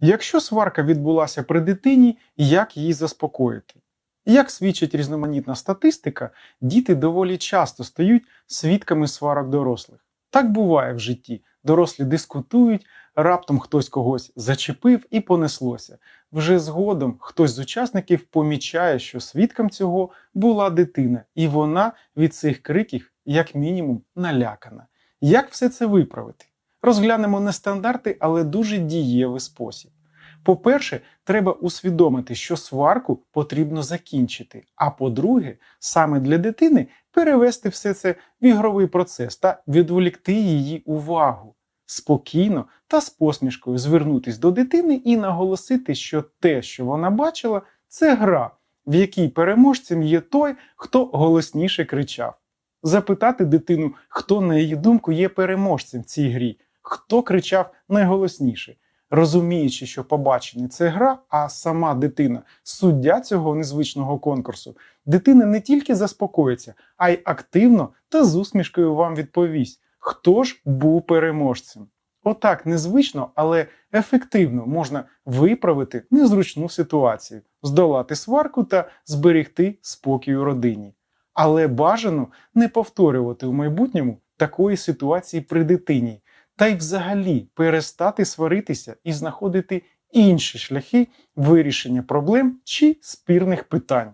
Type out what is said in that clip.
Якщо сварка відбулася при дитині, як її заспокоїти? Як свідчить різноманітна статистика, діти доволі часто стають свідками сварок дорослих. Так буває в житті. Дорослі дискутують, раптом хтось когось зачепив і понеслося. Вже згодом хтось з учасників помічає, що свідком цього була дитина, і вона від цих криків, як мінімум, налякана. Як все це виправити? Розглянемо не стандарти, але дуже дієвий спосіб. По-перше, треба усвідомити, що сварку потрібно закінчити. А по-друге, саме для дитини перевести все це в ігровий процес та відволікти її увагу. Спокійно та з посмішкою звернутись до дитини і наголосити, що те, що вона бачила, це гра, в якій переможцем є той, хто голосніше кричав. Запитати дитину, хто, на її думку, є переможцем в цій грі, хто кричав найголосніше. Розуміючи, що побачення це гра, а сама дитина суддя цього незвичного конкурсу, дитина не тільки заспокоїться, а й активно та з усмішкою вам відповість, хто ж був переможцем. Отак незвично, але ефективно можна виправити незручну ситуацію, здолати сварку та зберегти спокій у родині. Але бажано не повторювати у майбутньому такої ситуації при дитині, та й взагалі перестати сваритися і знаходити інші шляхи вирішення проблем чи спірних питань.